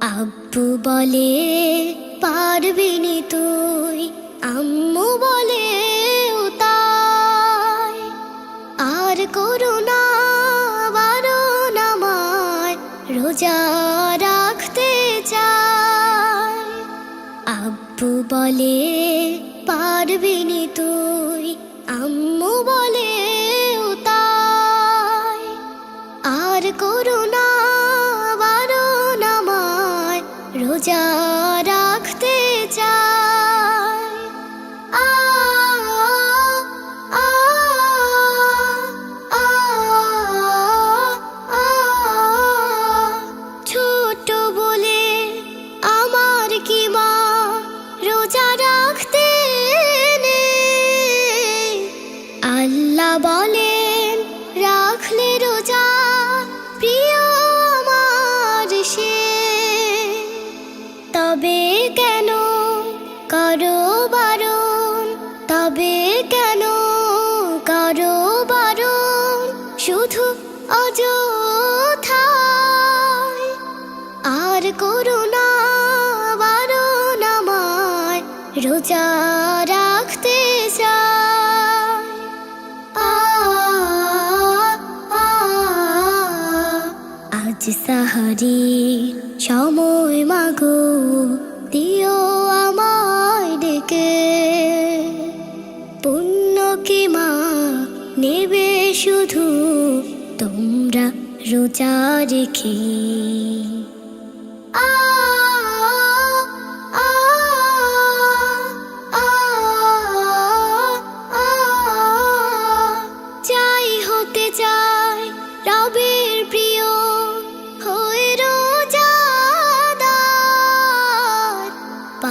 আব্বু বলে পারবি নি তুই। আম্মু বলে তাই। আর করুণা বারণ আমায় রোজা রাখতে চাই আব্বু বলে পারবি নি তুই। আম্মু রোজা রাখতে আ ছোট বলে আমার কি মা রোজা রাখতে আল্লাহ বলেন তবে কেন করো বারণ? তবে কেন করো বারণ? শুধু অযথা আর করুণা বারণ আমায়। রোজা আজ সাহারি সময় মাগো, দিও আমায় ডেকে। পুণ্য কি মা, নেবে শুধু তোমরা রোজা রেখে।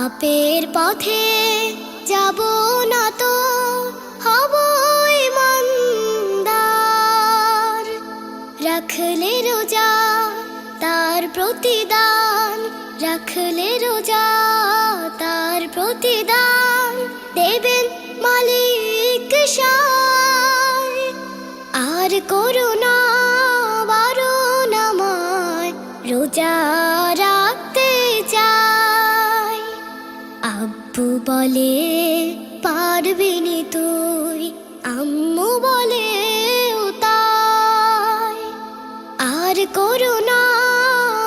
পাপের পথে যাব না তো হব ইমানদার রাখলে রোজা তার প্রতিদান, রাখলে রোজা তার প্রতিদান দেবেন মালিক আর করুণা বারো আমায়, রোজা আব্বু বলে, পারবি নি তুই? আম্মু বলে তাই। আর করুণা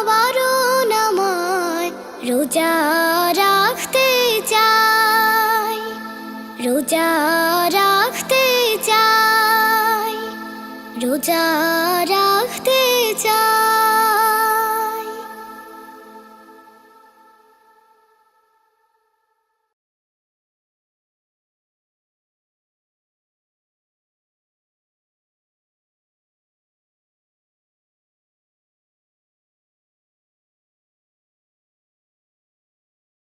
বারণ আমায় রোজা রাখতে চাই। রোজা রাখতে চাই। রোজা